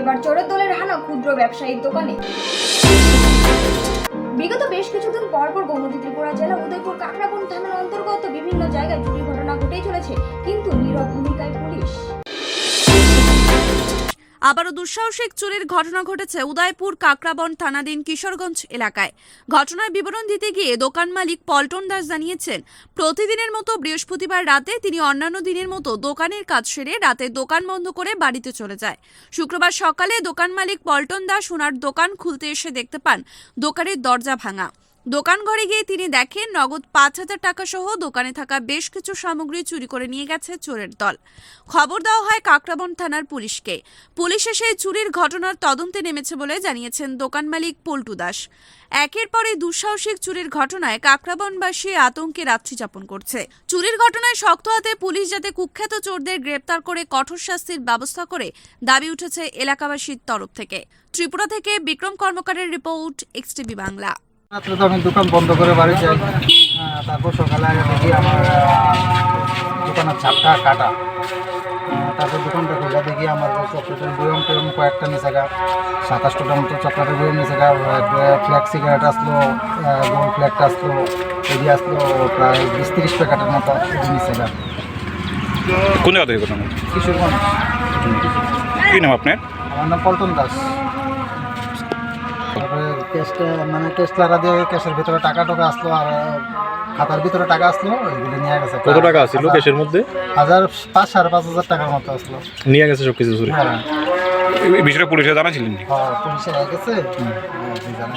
এবার চোরের দলের হানা ক্ষুদ্র ব্যবসায়ীর দোকানে। বিগত বেশ কিছুদিন পরপর গৌমতী ত্রিপুরা জেলা উদয়পুর কাকরাবন থানার অন্তর্গত বিভিন্ন জায়গায় চুরি ঘটনা ঘটেই চলেছে, কিন্তু নীরব ভূমিকায় আবারও দুঃসাহসিক চুরির ঘটনা ঘটেছে উদয়পুর কাকরাবন থানাধীন কিশোরগঞ্জ এলাকায়। ঘটনার বিবরণ দিতে গিয়ে দোকান মালিক পল্টন দাস জানিয়েছেন, প্রতিদিনের মতো বৃহস্পতিবার রাতে তিনি অন্যান্য দিনের মতো দোকানের কাজ সেরে রাতে দোকান বন্ধ করে বাড়িতে চলে যায়। শুক্রবার সকালে দোকান মালিক পল্টন দাস ওনার দোকান খুলতে এসে দেখতে পান, দোকানের দরজা ভাঙা। দোকান ঘরে গিয়ে তিনি দেখেন নগদ পাঁচ হাজার টাকা সহ দোকানে থাকা বেশ কিছু সামগ্রী চুরি করে নিয়ে গেছে চোরের দল। খবর দেওয়া হয় কাকরাবন থানার পুলিশকে। পুলিশ এসে চুরির ঘটনার তদন্তে নেমেছে বলে জানিয়েছেন দোকান মালিক পল্টু দাস। একের পর দুঃসাহসিক চুরির ঘটনায় কাকরাবনবাসী আতঙ্কে রাত্রি যাপন করছে। চুরির ঘটনায় শক্ত হাতে পুলিশ যাতে কুখ্যাত চোরদের গ্রেপ্তার করে কঠোর শাস্তির ব্যবস্থা করে দাবি উঠেছে এলাকাবাসীর তরফ থেকে। ত্রিপুরা থেকে বিক্রম কর্মকারের রিপোর্ট এক্সটিভি বাংলা। রাত্রে তো আমি দোকান বন্ধ করে বাড়ি যাই। তারপর সকালে আগে দেখি আমার দোকানের ছাপটা কাটা। তারপর দোকানটা খুলে দেখি আমার চকলেটের বয়ম টয়ম কয়েকটা নিচে গা সাতাশটা মতো চকলেটের বয়ম নিচে গা ফ্ল্যাগ সিগারেট আসলো গোল ফ্ল্যাগটা আসলো এদিকে আসলো প্রায় বিশ তিরিশ প্যাকেটের মতো এদিকে নিচে গা। কোন জায়গা থেকে ঘটনা কিশোরগঞ্জ। কি নাম আপনার? আমার নাম পল্টন দাস। তারপরে ক্যাশটা মানে ক্যাশ লারা দিয়ে ক্যাশের ভিতরে টাকা টাকা আসলো আর খাতার ভিতরে টাকা আসলো ওইগুলো নিয়ে গেছে। কত টাকা আসলো হাজার- ক্যাশের মধ্যে? হাজার পাঁচ সাড়ে পাঁচ হাজার টাকার মতো আসলো। নিয়ে গেছে সব কিছু চুরি হ্যাঁ বিষয়টা পুলিশে জানাছিলেন হ্যাঁ, পুলিশে গেছে। হ্যাঁ, জানা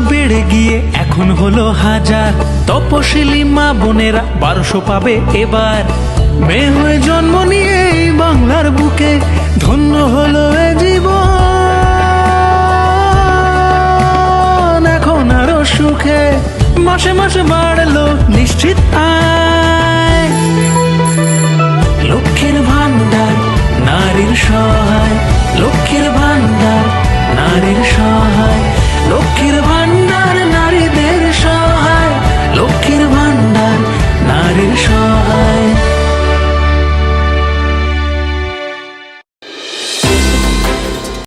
বেড়ে গিয়ে এখন হলো হাজার। তপশিলি মা বোনেরা বারোশো পাবে এবার। মেয়ে হয়ে জন্ম নিয়ে বাংলার বুকে ধন্য হলো এ জীবন। এখন আরও সুখে মাসে মাসে বাড়লো নিশ্চিত আয়। লক্ষ্মীর ভান্ডার নারীর সহায়